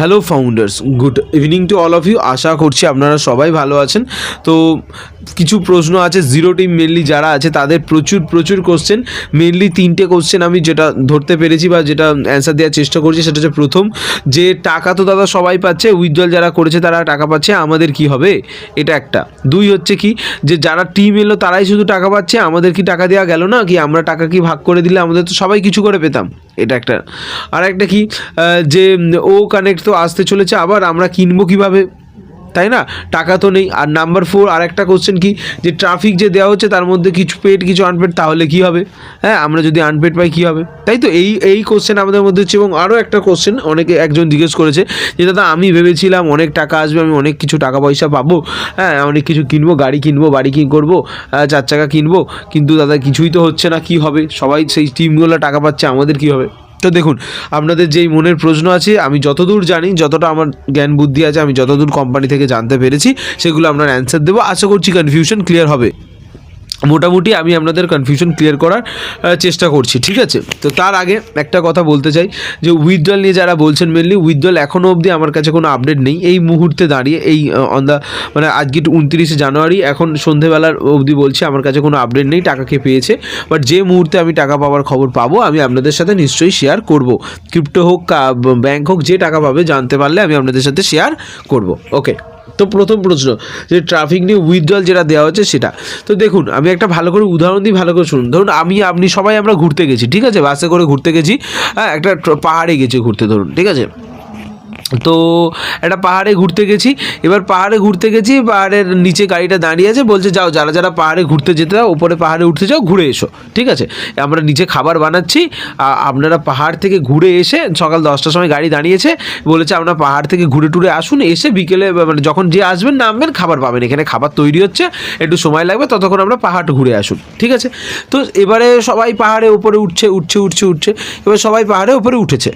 Hello founders good evening to all of you আশা করছি আপনারা সবাই ভালো আছেন। তো কিছু প্রশ্ন আছে জিরো টিম মেনলি যারা আছে, তাদের প্রচুর প্রচুর কোশ্চেন মেনলি তিনটে কোশ্চেন আমি যেটা ধরতে পেরেছি বা যেটা অ্যান্সার দেওয়ার চেষ্টা করছি, সেটা হচ্ছে প্রথম, যে টাকা তো দাদা সবাই পাচ্ছে উইথড্রল যারা করেছে তারা টাকা পাচ্ছে, আমাদের কি হবে? এটা একটা। দুই হচ্ছে কি, যে যারা টিম এলো, তারাই শুধু টাকা পাচ্ছে, আমাদের কি টাকা দেওয়া গেল না? কি আমরা টাকা কি ভাগ করে দিলে আমাদের তো সবাই কিছু করে পেতাম। এটা একটা। আর একটা কি যে ও কানেক্ট তো আসতে চলেছে, আবার আমরা কিনবো কীভাবে? তাই না? টাকা তো নেই। আর নাম্বার ফোর আর একটা কোশ্চেন কি? যে ট্রাফিক যে দেওয়া হচ্ছে তার মধ্যে কিছু পেড কিছু আনপেড তাহলে কি হবে? হ্যাঁ আমরা যদি আনপেড পাই কি হবে? তাই তো? এই এই কোশ্চেন আমাদের মধ্যে হচ্ছে এবং আরও একটা কোশ্চেন অনেকে একজন জিজ্ঞেস করেছে যে দাদা আমি ভেবেছিলাম অনেক টাকা আসবে আমি অনেক কিছু টাকা পয়সা পাবো। হ্যাঁ অনেক কিছু কিনবো গাড়ি কিনবো বাড়ি কিন করব আহ, চার চাকা কিনবো। কিন্তু দাদা কিছুই তো হচ্ছে না কি হবে? সবাই সেই টিমগুলো টাকা পাচ্ছে আমাদের কি হবে? তো দেখুন, আপনাদের যেই মনের প্রশ্ন আছে, আমি যতদূর জানি, যতটা আমার জ্ঞান বুদ্ধি আছে, আমি যতদূর কোম্পানি থেকে জানতে পেরেছি, সেগুলো আপনার অ্যান্সার দেবো। আশা করছি কনফিউশন ক্লিয়ার হবে। মোটামুটি আমি আপনাদের কনফিউশন ক্লিয়ার করার চেষ্টা করছি, ঠিক আছে? তো তার আগে একটা কথা বলতে চাই, যে উইথড্রল নিয়ে যারা বলছেন মেনলি উইথড্রল এখনও অবধি আমার কাছে কোনো আপডেট নেই। এই মুহূর্তে দাঁড়িয়ে, এই অন দ্য মানে আজকে উনত্রিশে জানুয়ারি, এখন সন্ধেবেলার অবধি বলছি, আমার কাছে কোনো আপডেট নেই, টাকা কে পেয়েছে। বাট যে মুহূর্তে আমি টাকা পাওয়ার খবর পাবো, আমি আপনাদের সাথে নিশ্চয়ই শেয়ার করব। ক্রিপ্টো হোক ব্যাংক হোক, যে টাকা পাবে, জানতে পারলে আমি আপনাদের সাথে শেয়ার করব। ওকে তো প্রথম প্রশ্ন যে ট্রাফিক নিয়ে উইথড্রল যেটা দেওয়া হচ্ছে সেটা। তো দেখুন, আমি একটা ভালো করে উদাহরণ দিই ভালো করে শুনুন। ধরুন, আমি, আপনি সবাই আমরা ঘুরতে গেছি, ঠিক আছে? বাসে করে ঘুরতে গেছি হ্যাঁ একটা পাহাড়ে গেছি ঘুরতে, ধরুন, ঠিক আছে? তো একটা পাহাড়ে ঘুরতে গেছি। এবার পাহাড়ে ঘুরতে গেছি, পাহাড়ের নিচে গাড়িটা দাঁড়িয়ে আছে, বলছে যাও, যারা যারা পাহাড়ে ঘুরতে যেতে দাও উপরে পাহাড়ে উঠতে যাও ঘুরে এসো, ঠিক আছে? আমরা নিচে খাবার বানাচ্ছি আপনারা পাহাড় থেকে ঘুরে এসে, সকাল দশটার সময় গাড়ি দাঁড়িয়েছে, বলেছে আপনারা পাহাড় থেকে ঘুরে টুরে আসুন, এসে বিকেলে মানে যখন যে আসবেন, নামবেন, খাবার পাবেন। এখানে খাবার তৈরি হচ্ছে, একটু সময় লাগবে, ততক্ষণ আমরা পাহাড় ঘুরে আসুন, ঠিক আছে? তো এবারে সবাই পাহাড়ে ওপরে উঠছে উঠছে উঠছে উঠছে, এবার সবাই পাহাড়ে উপরে উঠেছে।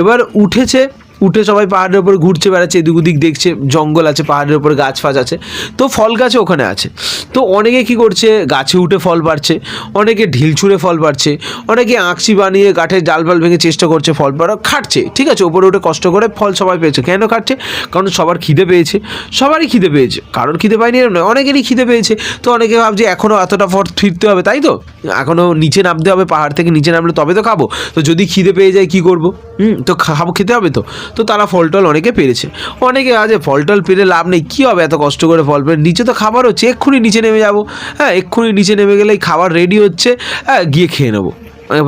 এবার উঠেছে উঠে সবাই পাহাড়ের উপরে ঘুরছে, বেড়াচ্ছে, এদিক ওদিক দেখছে, জঙ্গল আছে, পাহাড়ের উপরে গাছ ফাছ আছে। তো ফল গাছ ওখানে আছে। তো অনেকে কি করছে, গাছে উঠে ফল পাড়ছে অনেকে ঢিল ছুঁড়ে ফল পাড়ছে অনেকে আঁকছি বানিয়ে কাঠের জাল ফাল ভেঙে চেষ্টা করছে ফল পাড়া খাটছে, ঠিক আছে উপরে উঠে কষ্ট করে ফল সবাই পেয়েছে। কেন খাটছে? কারণ সবার খিদে পেয়েছে, সবারই খিদে পেয়েছে কারণ খিদে পায়নি এরম নয়, অনেকেরই খিদে পেয়েছে। তো অনেকে ভাবছে এখনও এতটা ফল ফিরতে হবে, তাই তো? এখনও নিচে নামতে হবে, পাহাড় থেকে নিচে নামলে তবে তো খাব। তো যদি খিদে পেয়ে যায়, কী করব? হুম, তো খাব, খেতে হবে তো। তো তারা ফল টল অনেকে পেরেছে। অনেকে আছে ফল টল পেরে লাভ নেই, কী হবে এত কষ্ট করে ফল পেরে? নিচে তো খাবার হচ্ছে, এক্ষুনি নিচে নেমে যাব। হ্যাঁ এক্ষুনি নিচে নেমে গেলেই খাবার রেডি হচ্ছে হ্যাঁ গিয়ে খেয়ে নেব।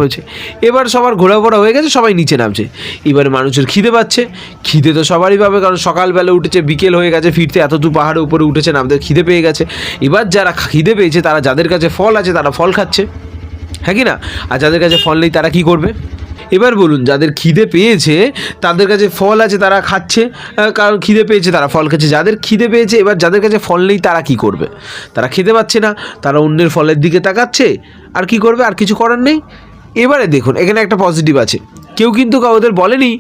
বলছে এবার সবার ঘোরাফোরা হয়ে গেছে, সবাই নিচে নামছে। এবারে মানুষের খিদে পাচ্ছে। খিদে তো সবারই পাবে, কারণ সকালবেলা উঠেছে, বিকেল হয়ে গেছে, ফিরতে এত দূর পাহাড়ের উপরে উঠেছে, নামতে খিদে পেয়ে গেছে। এবার যারা খিদে পেয়েছে, তারা যাদের কাছে ফল আছে, তারা ফল খাচ্ছে। হ্যাঁ কি না? আর যাদের কাছে ফল নেই, তারা কি করবে? এবার বলুন, যাদের খিদে পেয়েছে, তাদের কাছে ফল আছে, তারা খাচ্ছে। কারণ খিদে পেয়েছে, তারা ফল খাচ্ছে যাদের খিদে পেয়েছে, এবার যাদের কাছে ফল নেই, তারা কি করবে? তারা খেতে পাচ্ছে না, তারা অন্যের ফলের দিকে তাকাচ্ছে, আর কি করবে? আর কিছু করার নেই। এবারে দেখুন, এখানে একটা পজিটিভ আছে। কেউ কিন্তু ওদের বলেনি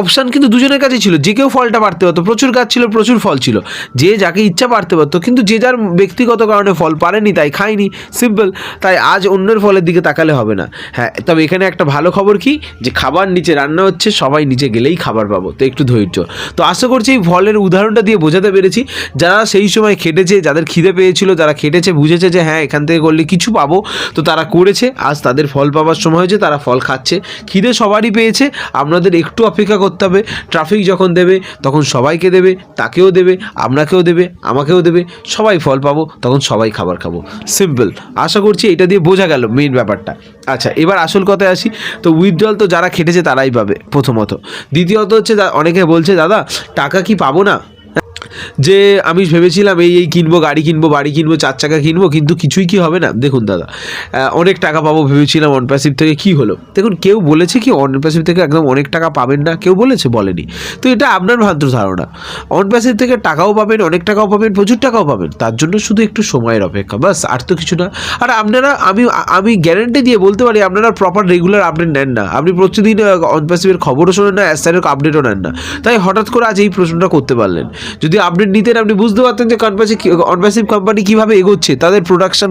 অপশান কিন্তু দুজনের কাছেই ছিল, যে কেউ ফলটা পারতে পারতো, প্রচুর গাছ ছিল, প্রচুর ফল ছিল, যে যাকে ইচ্ছা পারতে পারতো, কিন্তু যে যার ব্যক্তিগত কারণে ফল পারেনি, তাই খায়নি সিম্পল তাই আজ অন্যের ফলের দিকে তাকালে হবে না। হ্যাঁ তবে এখানে একটা ভালো খবর কি, যে খাবার নিচে রান্না হচ্ছে, সবাই নিচে গেলেই খাবার পাবো, তো একটু ধৈর্য। তো আশা করছি এই ফলের উদাহরণটা দিয়ে বোঝাতে পেরেছি, যারা সেই সময় খেটেছে, যাদের খিদে পেয়েছিল, যারা খেটেছে, বুঝেছে যে হ্যাঁ এখান থেকে করলে কিছু পাবো, তো তারা করেছে, আজ তাদের ফল পাওয়ার সময় হয়েছে, তারা ফল খাচ্ছে। খিদে সবারই পেয়েছে। আপনাদের একটু অপেক্ষা করতে হবে। ট্রাফিক যখন দেবে, তখন সবাইকে দেবে, তাকেও দেবে, আপনাকেও দেবে, আমাকেও দেবে। সবাই ফল পাবো, তখন সবাই খাবার খাব। সিম্পল আশা করছি এটা দিয়ে বোঝা গেল মেন ব্যাপারটা। আচ্ছা এবার আসল কথায় আসি। তো উইথড্রল তো যারা খেটেছে তারাই পাবে প্রথমত। দ্বিতীয়ত হচ্ছে অনেকে বলছে, দাদা, টাকা কি পাবো না? যে আমি ভেবেছিলাম এই এই কিনবো, গাড়ি কিনবো, বাড়ি কিনবো, চার চাকা কিনবো, কিন্তু কিছুই কি হবে না? দেখুন দাদা অনেক টাকা পাবো ভেবেছিলাম অন প্যাসিভ থেকে, কি হলো? দেখুন, কেউ বলেছে কি অন প্যাসিভ থেকে একদম অনেক টাকা পাবেন না? কেউ বলেছে, বলেনি। তো এটা আপনার ভ্রান্ত ধারণা। অন প্যাসিভ থেকে টাকাও পাবেন, অনেক টাকাও পাবেন, প্রচুর টাকাও পাবেন। তার জন্য শুধু একটু সময়ের অপেক্ষা বাস আর তো কিছু না। আর আপনারা, আমি আমি গ্যারেন্টি দিয়ে বলতে পারি, আপনারা প্রপার রেগুলার আপডেট নেন না। আপনি প্রতিদিন অন প্যাসিভের খবরও শোনেন না অ্যাসারের আপডেটও নেন না। তাই হঠাৎ করে আজ এই প্রশ্নটা করতে পারলেন। যদি আপডেট নিতেন, আপনি বুঝতে পারতেন যে কনপ্যাসিভ কনপ্যাসিভ কোম্পানি কীভাবে এগোচ্ছে, তাদের প্রোডাকশন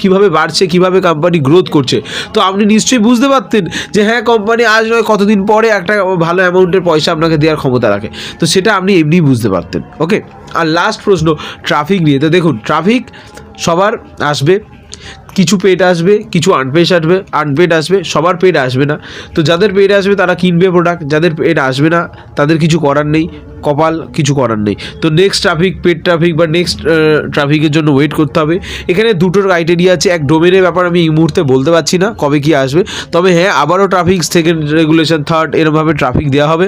কীভাবে বাড়ছে, কীভাবে কোম্পানি গ্রোথ করছে। তো আপনি নিশ্চয়ই বুঝতে পারতেন যে হ্যাঁ কোম্পানি আজ নয়, কতদিন পরে একটা ভালো অ্যামাউন্টের পয়সা আপনাকে দেওয়ার ক্ষমতা রাখে। তো সেটা আপনি এমনিই বুঝতে পারতেন ওকে আর লাস্ট প্রশ্ন ট্রাফিক নিয়ে। তো দেখুন ট্রাফিক সবার আসবে কিছু পেড আসবে, কিছু আনপেড আসবে আনপেড আসবে, সবার পেড আসবে না। তো যাদের পেড আসবে তারা কিনবে প্রোডাক্ট যাদের পেড আসবে না তাদের কিছু করার নেই, কপাল কিছু করার নেই। তো নেক্সট ট্রাফিক পেড ট্রাফিক বা নেক্সট ট্রাফিকের জন্য ওয়েট করতে হবে। এখানে দুটোর ক্রাইটেরিয়া আছে, এক ডোমেনের ব্যাপার আমি এই মুহূর্তে বলতে পারছি না কবে কি আসবে। তবে হ্যাঁ আবারও ট্রাফিক সেকেন্ড রেগুলেশন থার্ড এরমভাবে ট্রাফিক দেওয়া হবে।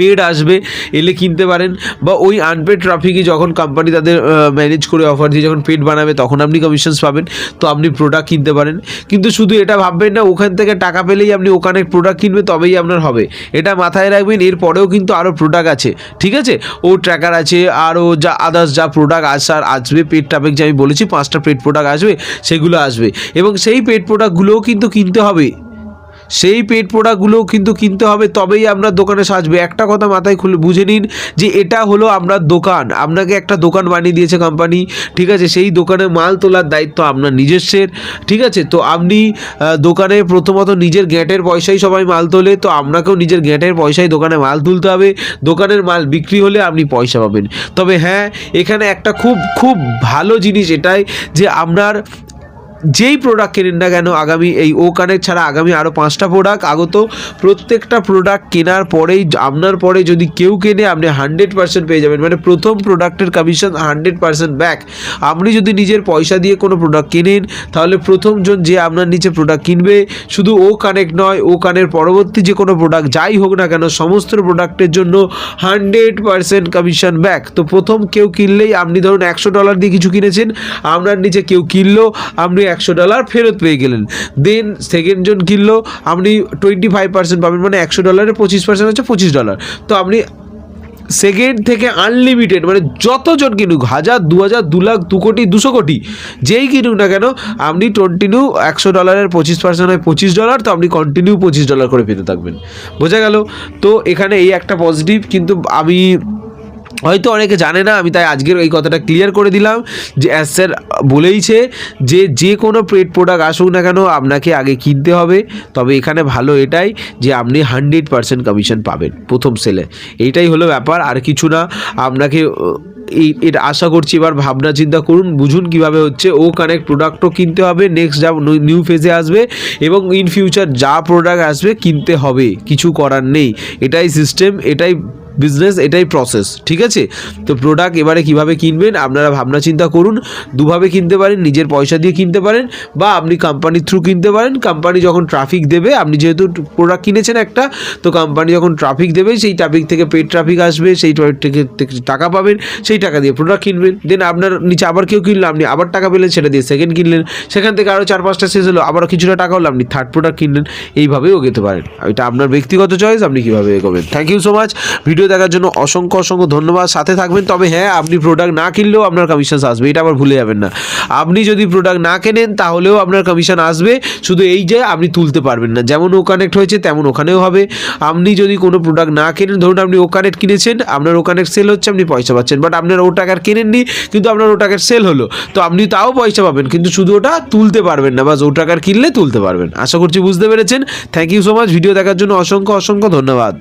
পেড আসবে, এলে কিনতে পারেন। বা ওই আনপেড ট্রাফিকই যখন কোম্পানি তাদের ম্যানেজ করে অফার দিয়ে যখন পেড বানাবে, তখন আপনি কমিশনস পাবেন। তো আপনি প্রোডাক্ট কিনতে পারেন। কিন্তু শুধু এটা ভাববেন না, ওখান থেকে টাকা পেলেই আপনি ওখানে প্রোডাক্ট কিনবে, তবেই আপনার হবে। এটা মাথায় রাখবেন, এরপরেও কিন্তু আরও প্রোডাক্ট আছে। ঠিক আছে? ও ট্র্যাকার আছে আরও যা আদার্স যা প্রোডাক্ট আসার আসবে পেড ট্রাফিক যে আমি বলেছি, পাঁচটা পেড প্রোডাক্ট আসবে, সেগুলো আসবে। এবং সেই পেড প্রোডাক্টগুলোও কিন্তু কিনতে হবে। সেই পেড প্রোডাক্টগুলোও কিন্তু কিনতে হবে, তবেই আপনার দোকানে সাজবে। একটা কথা মাথায় খুলে বুঝে নিন যে এটা হলো আপনার দোকান। আপনাকে একটা দোকান বানিয়ে দিয়েছে কোম্পানি ঠিক আছে? সেই দোকানে মাল তোলার দায়িত্ব আপনার নিজস্বের, ঠিক আছে? তো আপনি দোকানে প্রথমত নিজের গ্যাটের পয়সাই সবাই মাল তোলে, তো আপনাকেও নিজের গ্যাটের পয়সায় দোকানে মাল তুলতে হবে। দোকানের মাল বিক্রি হলে আপনি পয়সা পাবেন। তবে হ্যাঁ এখানে একটা খুব খুব ভালো জিনিস এটাই যে আপনার যেই প্রোডাক্ট কেনেন না কেন, আগামী এই ও কানেক্ট ছাড়া আগামী আরও পাঁচটা প্রোডাক্ট আগত, প্রত্যেকটা প্রোডাক্ট কেনার পরেই, আপনার পরে যদি কেউ কেনে, আপনি হান্ড্রেড পার্সেন্ট পেয়ে যাবেন। মানে প্রথম প্রোডাক্টের কমিশন হান্ড্রেড পার্সেন্ট ব্যাক আপনি যদি নিজের পয়সা দিয়ে কোনো প্রোডাক্ট কেনেন, তাহলে প্রথমজন যে আপনার নিচে প্রোডাক্ট কিনবে, শুধু ও কানেক্ট নয় ও কানের পরবর্তী যে কোনো প্রোডাক্ট যাই হোক না কেন, সমস্ত প্রোডাক্টের জন্য হান্ড্রেড পার্সেন্ট কমিশন ব্যাক তো প্রথম কেউ কিনলেই আপনি ধরুন একশো ডলার দিয়ে কিছু কিনেছেন, আপনার নিচে কেউ কিনলো, আপনি একশো ডলার ফেরত পেয়ে গেলেন। দেন সেকেন্ড জন কিনলো, আপনি টোয়েন্টি ফাইভ পার্সেন্ট পাবেন মানে একশো ডলারে পঁচিশ পার্সেন্ট হচ্ছে পঁচিশ ডলার তো আপনি সেকেন্ড থেকে আনলিমিটেড মানে যতজন কিনুক, হাজার দু হাজার দু লাখ, দু কোটি, দুশো কোটি, যেই কিনুক না কেন, আপনি কন্টিনিউ একশো ডলারের পঁচিশ পার্সেন্ট হয় পঁচিশ ডলার তো আপনি কন্টিনিউ পঁচিশ ডলার করে পেতে থাকবেন। বোঝা গেল? তো এখানে এই একটা পজিটিভ কিন্তু আমি হয়তো অনেকে জানে না, আমি তাই আজকের এই কথাটা ক্লিয়ার করে দিলাম যে অ্যাজ স্যার বলেইছে যে যে কোনো পেড প্রোডাক্ট আসুক না কেন, আপনাকে আগে কিনতে হবে। তবে এখানে ভালো এটাই যে আপনি হান্ড্রেড পার্সেন্ট কমিশন পাবেন প্রথম সেলে এইটাই হলো ব্যাপার, আর কিছু না, আপনাকে, এই, এটা আশা করছি এবার ভাবনা চিন্তা করুন, বুঝুন কীভাবে হচ্ছে, ও কানেক্ট প্রোডাক্টও কিনতে হবে নেক্সট যা নিউ ফেজে আসবে, এবং ইন ফিউচার যা প্রোডাক্ট আসবে কিনতে হবে, কিছু করার নেই। এটাই সিস্টেম এটাই বিজনেস এটাই প্রসেস ঠিক আছে? তো প্রোডাক্ট এবারে কীভাবে কিনবেন, আপনারা ভাবনা চিন্তা করুন, দুভাবে কিনতে পারেন, নিজের পয়সা দিয়ে কিনতে পারেন, বা আপনি কোম্পানির থ্রু কিনতে পারেন কোম্পানি যখন ট্রাফিক দেবে, আপনি যেহেতু প্রোডাক্ট কিনেছেন একটা, তো কোম্পানি যখন ট্রাফিক দেবে, সেই ট্রাফিক থেকে পেড ট্রাফিক আসবে, সেই থেকে টাকা পাবেন, সেই টাকা দিয়ে প্রোডাক্ট কিনবেন দেন আপনার নিচে আবার কেউ কিনলো, আপনি আবার টাকা পেলেন, সেটা দিয়ে সেকেন্ড কিনলেন, সেখান থেকে আরও চার পাঁচটা শেষ হলো, আবারও কিছুটা টাকা হলো, আপনি থার্ড প্রোডাক্ট কিনলেন, এইভাবেও এগোতে পারেন। এটা আপনার ব্যক্তিগত চয়েস আপনি কীভাবে এগোবেন। Thank you so much video দেখার জন্য অসংখ্য অসংখ্য ধন্যবাদ। সাথে থাকবেন, তবে হ্যাঁ আপনি প্রোডাক্ট না কিনলেও আপনার কমিশন আসবে। এটা আবার ভুলে যাবেন না। আপনি যদি প্রোডাক্ট না কেনেন, তাহলেও আপনার কমিশন আসবে। শুধু এই যে, আপনি তুলতে পারবেন না। যেমন ও কানেক্ট হয়েছে, তেমন ওখানেও হবে। আপনি যদি কোনো প্রোডাক্ট না কেনেন, ধরুন আপনি ও কানেক্ট কিনেছেন, আপনার ও কানেক্ট সেল হচ্ছে, আপনি পয়সা পাচ্ছেন। বাট আপনার ও টাকার কেনেননি, কিন্তু আপনার ও টাকার সেল হলো। তো আপনি তাও পয়সা পাবেন, কিন্তু শুধু ওটা তুলতে পারবেন না। বা ও টাকার কিনলে তুলতে পারবেন। আশা করছি বুঝতে পেরেছেন। Thank you so much video দেখার জন্য অসংখ্য অসংখ্য ধন্যবাদ।